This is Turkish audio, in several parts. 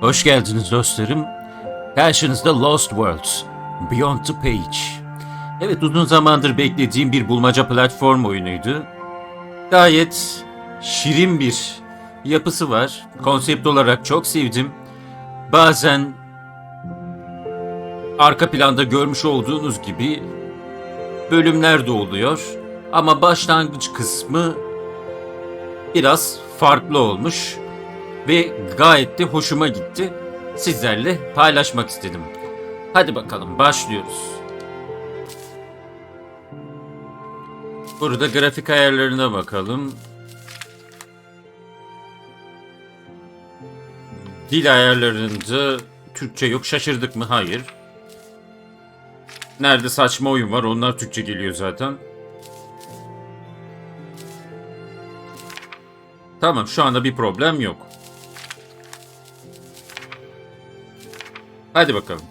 Hoş geldiniz dostlarım. Karşınızda Lost Worlds, Beyond the Page. Evet uzun zamandır beklediğim bir bulmaca platform oyunuydu. Gayet şirin bir yapısı var. Konsept olarak çok sevdim. Bazen arka planda görmüş olduğunuz gibi bölümler de oluyor. Ama başlangıç kısmı biraz farklı olmuş ve gayet de hoşuma gitti. Sizlerle paylaşmak istedim. Hadi bakalım başlıyoruz. Burada grafik ayarlarına bakalım. Dil ayarlarında Türkçe yok. Şaşırdık mı? Hayır. Nerede saçma oyun var? Onlar Türkçe geliyor zaten. Tamam şu anda bir problem yok. Hadi bakalım.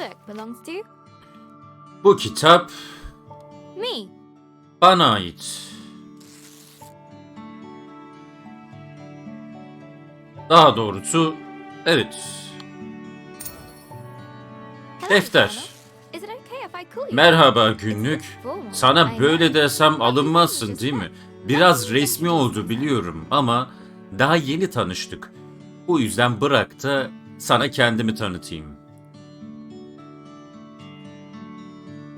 Book belongs to Bu kitap me. bana ait. Daha doğrusu evet. Defter. Merhaba günlük. Sana böyle desem alınmazsın değil mi? Biraz resmi oldu biliyorum ama daha yeni tanıştık. Bu yüzden bırak da sana kendimi tanıtayım.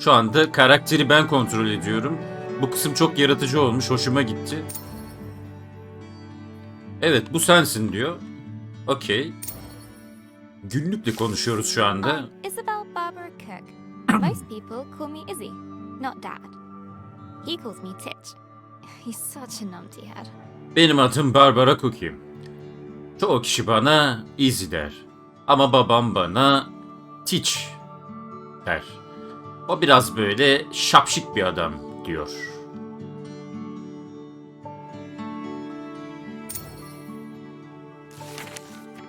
Şu anda karakteri ben kontrol ediyorum. Bu kısım çok yaratıcı olmuş, hoşuma gitti. Evet, bu sensin diyor. Okey. Günlükle konuşuyoruz şu anda. Isabel Barbara Cook. Most people call me Izzy, not Dad. He calls me Titch. He's such a numpty head. Benim adım Barbara Cookie. Çoğu kişi bana Izzy der. Ama babam bana Teach der. O biraz böyle şapşik bir adam diyor.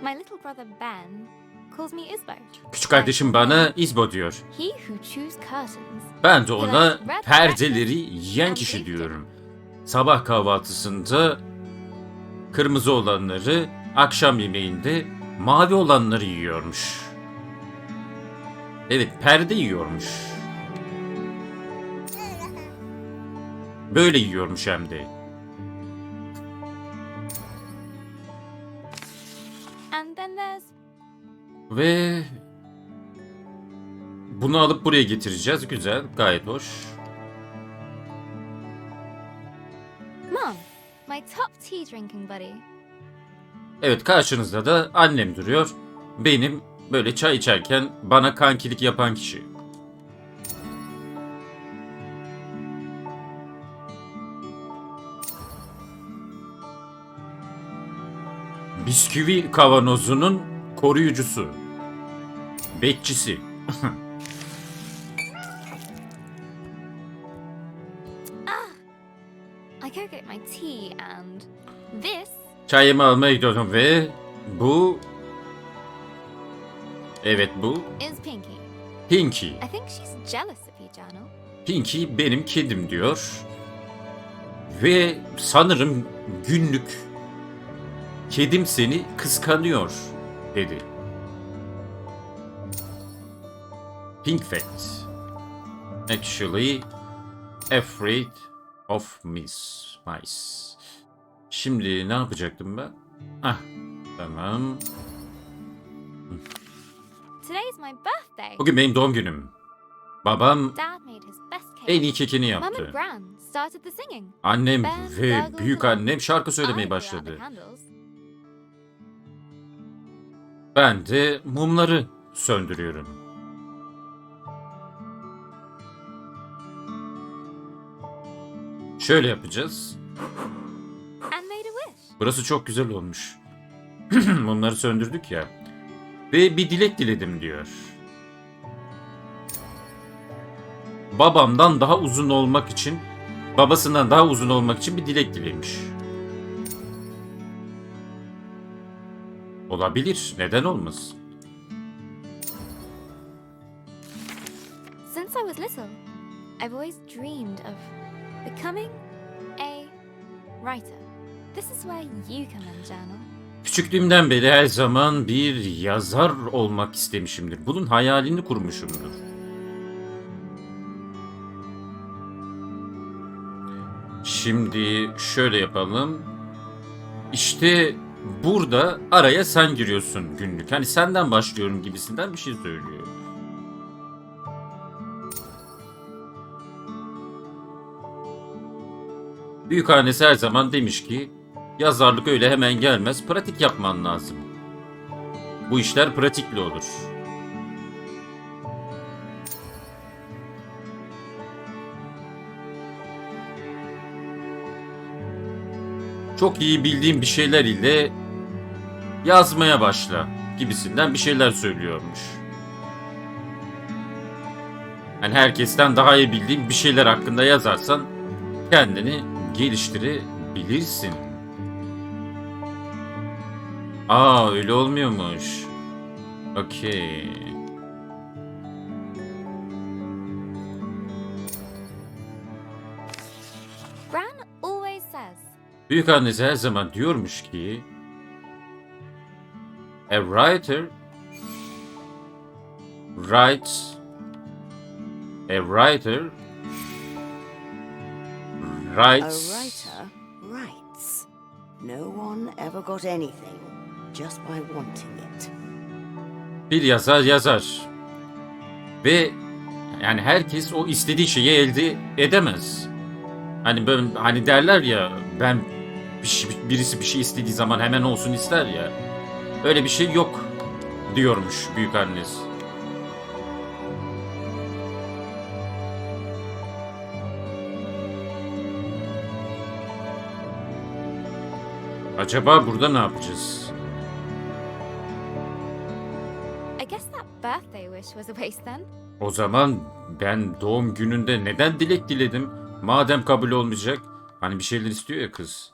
My little brother Ben calls me Isbo. Küçük kardeşim bana İzbo diyor. He who chews curtains. Ben de ona perdeleri yiyen kişi diyorum. Sabah kahvaltısında kırmızı olanları, akşam yemeğinde mavi olanları yiyormuş. Evet, perde yiyormuş. Böyle yiyormuş hem de. Ve bunu alıp buraya getireceğiz. Güzel, gayet hoş. Mom, my top tea drinking buddy. Evet karşınızda da annem duruyor. Benim böyle çay içerken bana kankilik yapan kişi. Bisküvi kavanozunun koruyucusu. Bekçisi. This Çayımı almaya gidiyorum ve bu... Evet bu Pinky. Pinky benim kedim diyor. Ve sanırım günlük kedim seni kıskanıyor dedi. Pink fact. Actually afraid of miss mice. Şimdi ne yapacaktım ben? Ah tamam. Bugün benim doğum günüm. Babam en iyi kekini yaptı. Annem ve büyük annem şarkı söylemeye başladı. Ben de mumları söndürüyorum. Şöyle yapacağız. Burası çok güzel olmuş. Mumları söndürdük ya. Ve bir dilek diledim diyor. Babamdan daha uzun olmak için, babasından daha uzun olmak için bir dilek dilemiş. Olabilir, neden olmasın? Since I was little, I've always dreamed of becoming a writer. This is where you come in, Journal. Küçüklüğümden beri her zaman bir yazar olmak istemişimdir. Bunun hayalini kurmuşumdur. Şimdi şöyle yapalım. İşte burada araya sen giriyorsun günlük. Hani senden başlıyorum gibisinden bir şey söylüyor. Büyükannesi her zaman demiş ki yazarlık öyle hemen gelmez pratik yapman lazım. Bu işler pratikli olur. Çok iyi bildiğim bir şeyler ile yazmaya başla gibisinden bir şeyler söylüyormuş. Yani herkesten daha iyi bildiğin bir şeyler hakkında yazarsan kendini geliştirebilirsin. Aa öyle olmuyormuş. Okey. Büyük annesi her zaman diyormuş ki A writer writes A writer A writes writer writes. No one ever got anything just by wanting it. bir yazar yazar. Ve yani herkes o istediği şeyi elde edemez. Hani ben hani derler ya ben bir şey- birisi bir şey istediği zaman hemen olsun ister ya. Öyle bir şey yok diyormuş büyük annesi. Acaba burada ne yapacağız? I guess that birthday wish was a waste then. O zaman ben doğum gününde neden dilek diledim? Madem kabul olmayacak. Hani bir şeyler istiyor ya kız.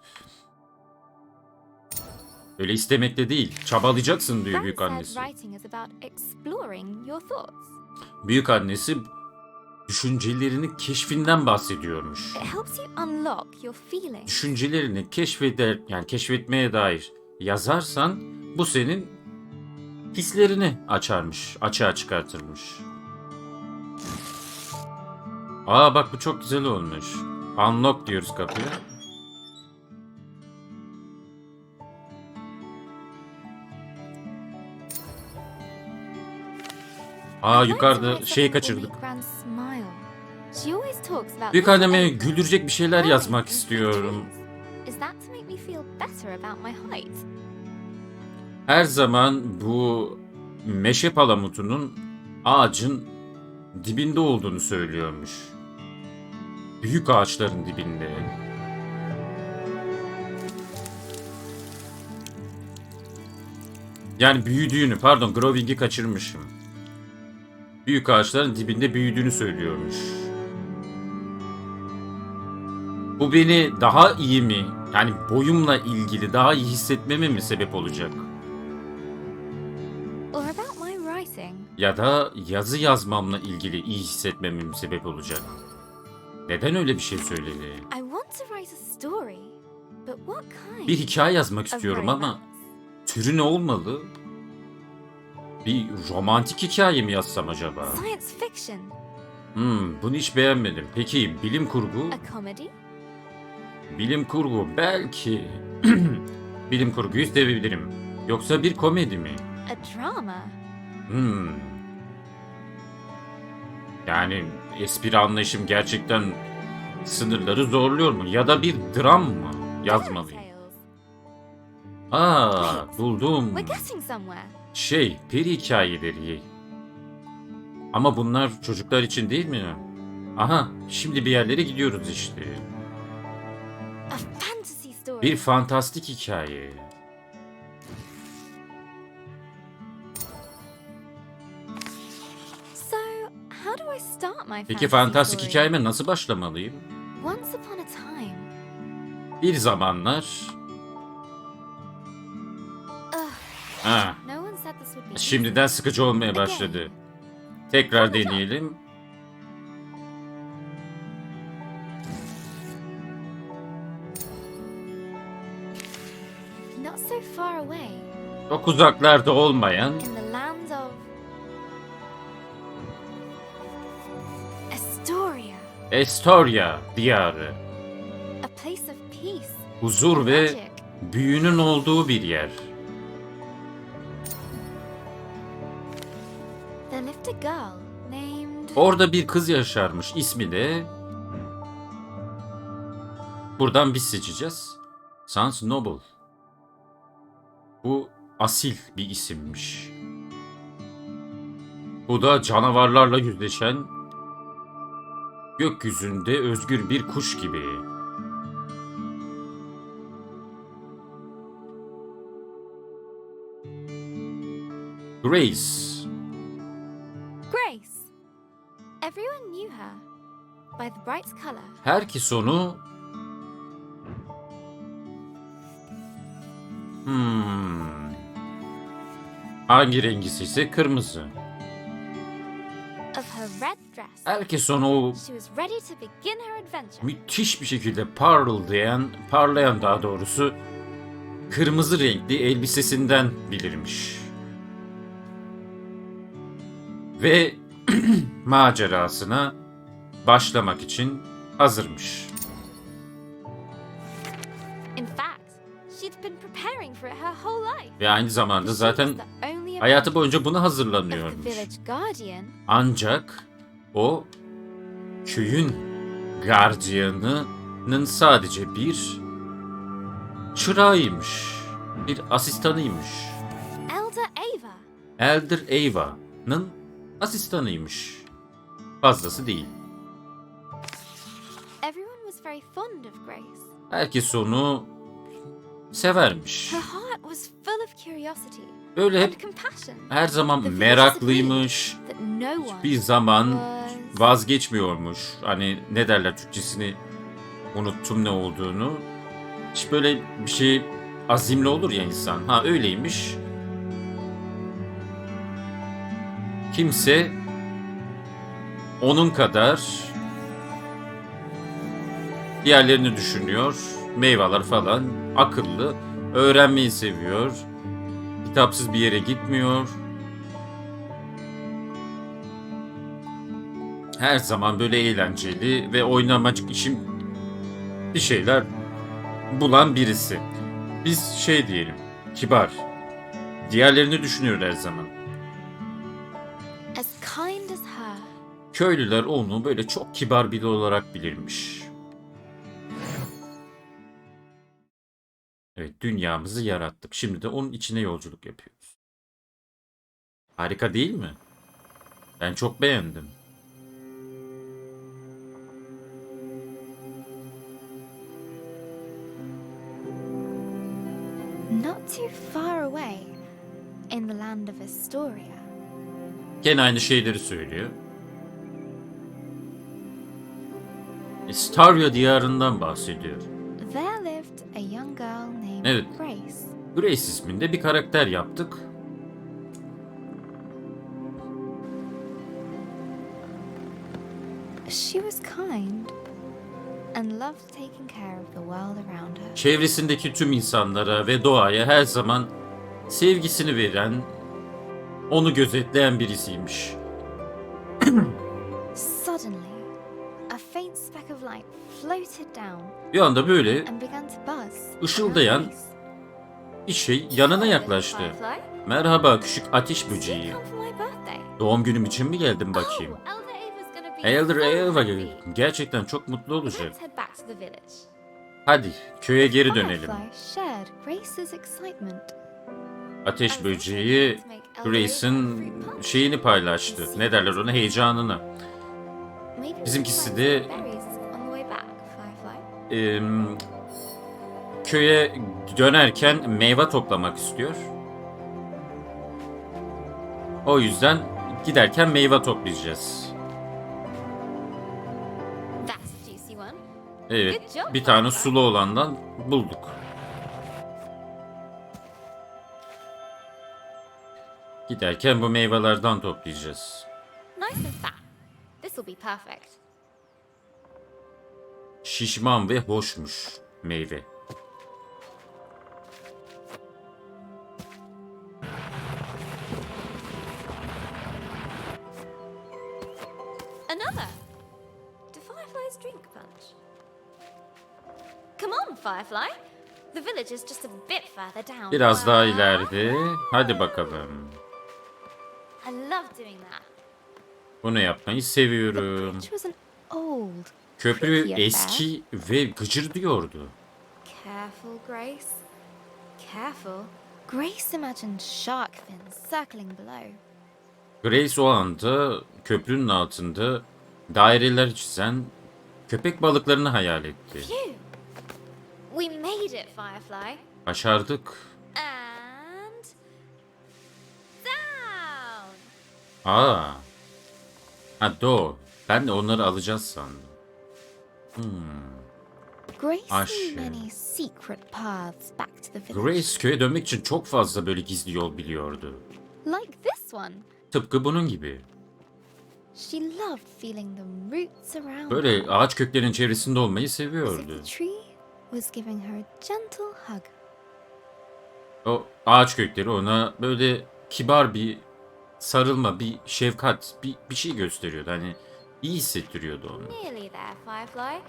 Öyle istemekle değil. Çabalayacaksın diyor büyük annesi. Büyük annesi düşüncelerini keşfinden bahsediyormuş. Düşüncelerini keşfeder yani keşfetmeye dair yazarsan bu senin hislerini açarmış, açığa çıkartırmış. Aa bak bu çok güzel olmuş. Unlock diyoruz kapıya. Trees. Is that to make me feel better about my height? Her zaman bu meşe palamutunun ağacın dibinde olduğunu söylüyormuş. Büyük ağaçların dibinde. Yani büyüdüğünü, pardon growing'i kaçırmışım. Büyük ağaçların dibinde büyüdüğünü söylüyormuş. Bu beni daha iyi mi, yani boyumla ilgili daha iyi hissetmeme mi sebep olacak? Ya da yazı yazmamla ilgili iyi hissetmeme mi sebep olacak? Neden öyle bir şey söyledi? Bir hikaye yazmak istiyorum ama türü ne olmalı? Bir romantik hikaye mi yazsam acaba? Science fiction, Hmm, bunu hiç beğenmedim. Peki bilim kurgu? a comedy, Bilim kurgu belki. bilim kurguyu sevebilirim. Yoksa bir komedi mi? a drama. Hmm. Yani espri anlayışım gerçekten sınırları zorluyor mu? Ya da bir dram mı yazmalıyım? Aa, buldum. We're getting somewhere şey, peri hikayeleri. Ama bunlar çocuklar için değil mi? Aha, şimdi bir yerlere gidiyoruz işte. Bir fantastik hikaye. Peki fantastik hikayeme nasıl başlamalıyım? Bir zamanlar... Ha, şimdiden sıkıcı olmaya başladı. Tekrar deneyelim. Çok uzaklarda olmayan Estoria diyarı. Huzur ve büyünün olduğu bir yer. Orada bir kız yaşarmış. İsmi de... Buradan biz seçeceğiz. Sans Noble. Bu asil bir isimmiş. Bu da canavarlarla yüzleşen gökyüzünde özgür bir kuş gibi. Grace. Herkes onu Hmm. Hangi rengisi ise kırmızı. Herkes onu müthiş bir şekilde parıldayan, parlayan daha doğrusu kırmızı renkli elbisesinden bilirmiş. Ve macerasına başlamak için hazırmış. Ve aynı zamanda zaten hayatı boyunca buna hazırlanıyormuş. Ancak o köyün gardiyanının sadece bir çırağıymış. Bir asistanıymış. Elder Ava'nın asistanıymış. Fazlası değil. Herkes onu severmiş. Her heart was full of curiosity Böyle hep her zaman meraklıymış. Bir zaman vazgeçmiyormuş. Hani ne derler Türkçesini unuttum ne olduğunu. Hiç böyle bir şey azimli olur ya insan. Ha öyleymiş. Kimse onun kadar diğerlerini düşünüyor. Meyveler falan. Akıllı. Öğrenmeyi seviyor. Kitapsız bir yere gitmiyor. her zaman böyle eğlenceli ve oynamacık işim bir şeyler bulan birisi. Biz şey diyelim, kibar. Diğerlerini düşünüyor her zaman. as kind as her. Köylüler onu böyle çok kibar biri olarak bilirmiş. Evet, dünyamızı yarattık. Şimdi de onun içine yolculuk yapıyoruz. Harika değil mi? Ben çok beğendim. Not too far away, in the land of Astoria, Gene aynı şeyleri söylüyor. Staria diyarından bahsediyor. Evet. Grace. Grace isminde bir karakter yaptık. She was kind and loved taking care of the world around her. Çevresindeki tüm insanlara ve doğaya her zaman sevgisini veren, onu gözetleyen birisiymiş. Suddenly, a faint speck of light floated down Bir anda böyle Işıldayan bir şey yanına yaklaştı. Merhaba küçük ateş böceği. Doğum günüm için mi geldin bakayım? Elder happy. gerçekten çok mutlu olacak. Hadi köye geri dönelim. Ateş böceği Grace'in şeyini paylaştı. Ne derler ona? Heyecanını. Bizimkisi de- köye dönerken meyve toplamak istiyor. O yüzden giderken meyve toplayacağız. Evet, bir tane sulu olandan bulduk. Giderken bu meyvelerden toplayacağız. Şişman ve hoşmuş meyve. Punch? Come on, Firefly. The village is just a bit further down. Biraz daha ileride. Hadi bakalım. I love doing that. Bunu yapmayı seviyorum. Which was an old. Köprü eski ve gıcır diyordu. Careful, Grace. Careful. Grace imagined shark fins circling below. Grace o anda köprünün altında daireler çizen köpek balıklarını hayal etti. We made it, Firefly. Başardık. And. Down! Aa. Ha do. Ben de onları alacağız sandım. Grace Aş- knew many secret paths back to the village. Grace köye dönmek için çok fazla böyle gizli yol biliyordu. Like this one. Tıpkı bunun gibi. Böyle ağaç köklerin çevresinde olmayı seviyordu. the tree was giving her a gentle hug. O ağaç kökleri ona böyle kibar bir sarılma, bir şefkat, bir, bir şey gösteriyordu. Hani iyi hissettiriyordu onu. Nearly there, Firefly.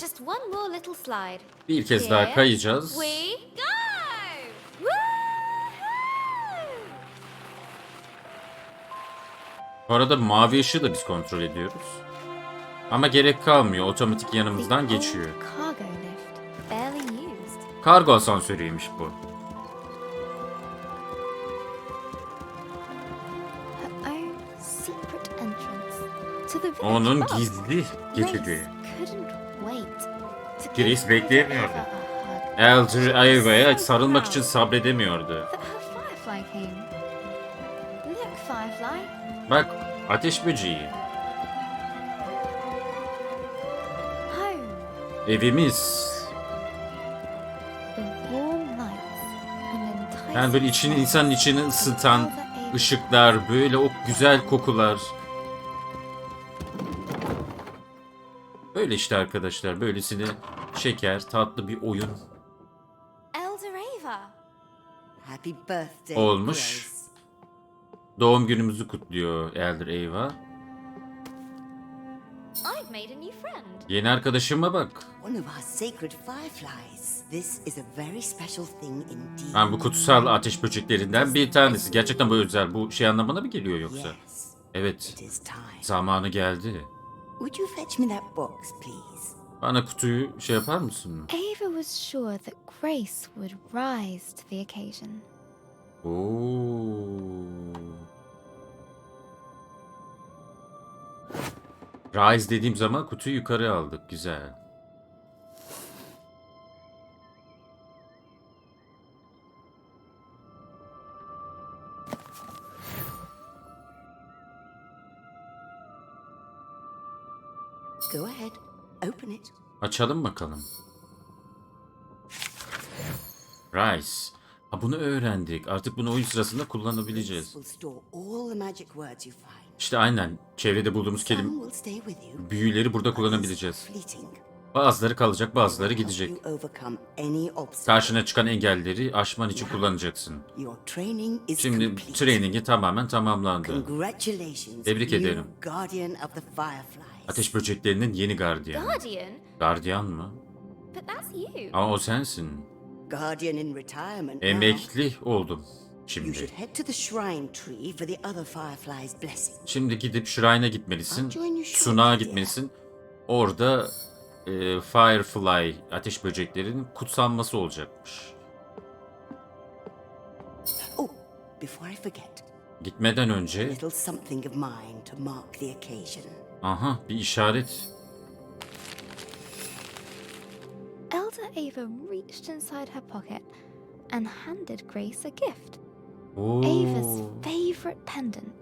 Just one more little slide. Bir kez daha kayacağız. Bu arada mavi ışığı da biz kontrol ediyoruz. Ama gerek kalmıyor. Otomatik yanımızdan geçiyor. Kargo asansörüymüş bu. Onun gizli geçidi. Grace bekleyemiyordu. Elder Ayva'ya sarılmak için sabredemiyordu. Bak ateş böceği. Evimiz. The warm lights and enticing Yani böyle içini insanın içini ısıtan ışıklar, böyle o güzel kokular. Böyle işte arkadaşlar, böylesine şeker, tatlı bir oyun Elder Ava. Happy birthday, Olmuş. Doğum günümüzü kutluyor Elder Ava. I've made a new friend. Yeni arkadaşıma bak. One of our sacred fireflies. This is a very special thing indeed. Yani bu kutsal ateş böceklerinden bir tanesi. Gerçekten bu özel. Bu şey anlamına mı geliyor yoksa? Evet. Zamanı geldi. Would you fetch me that box, please? Bana kutuyu şey yapar mısın? Ava was sure that Grace would rise to the occasion. Oo. Rise dediğim zaman kutuyu yukarı aldık. Güzel. Go ahead, open it. Açalım bakalım. Rise. Ha bunu öğrendik. Artık bunu oyun sırasında kullanabileceğiz. İşte aynen. Çevrede bulduğumuz you. büyüleri burada kullanabileceğiz. Bazıları kalacak, bazıları gidecek. Karşına çıkan engelleri aşman için kullanacaksın. Şimdi trainingi tamamen tamamlandı. Tebrik ederim. Ateş böceklerinin yeni gardiyanı. Guardian? Gardiyan mı? Ama o sensin. Emekli oldum şimdi. should head to the shrine tree for the other Fireflies' blessing. Şimdi gidip Shrine'a gitmelisin. You shortly, Sunağa gitmelisin. Orada e, Firefly ateş böceklerinin kutsanması olacakmış. Oh, before I forget, Gitmeden a önce little something of mine to mark the occasion. aha bir işaret. Elder Ava reached inside her pocket and handed Grace a gift. Ava's favorite pendant.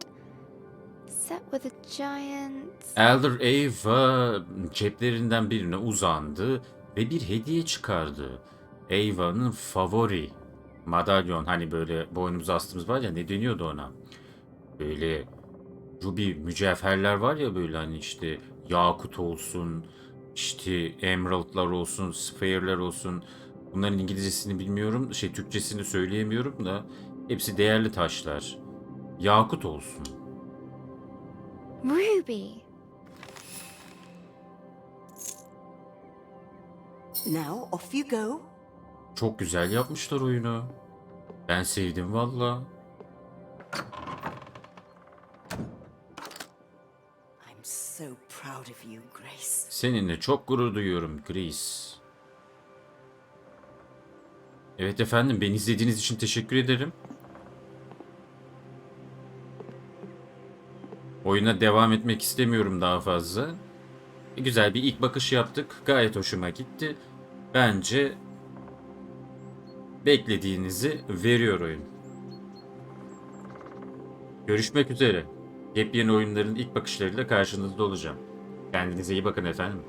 set with a giant. Elder Ava ceplerinden birine uzandı ve bir hediye çıkardı. Ava'nın favori madalyon hani böyle boynumuza astığımız var ya ne deniyordu ona? Böyle ruby mücevherler var ya böyle hani işte yakut olsun, işte emeraldlar olsun, sphere'ler olsun. Bunların İngilizcesini bilmiyorum, şey Türkçesini söyleyemiyorum da hepsi değerli taşlar. Yakut olsun. Ruby! Now off you go. Çok güzel yapmışlar oyunu. Ben sevdim valla. I'm so proud of you, Grace. Seninle çok gurur duyuyorum Grace. Evet efendim beni izlediğiniz için teşekkür ederim. Oyuna devam etmek istemiyorum daha fazla. Güzel bir ilk bakış yaptık. Gayet hoşuma gitti. Bence beklediğinizi veriyor oyun. Görüşmek üzere. Yepyeni oyunların ilk bakışlarıyla karşınızda olacağım. Kendinize iyi bakın efendim.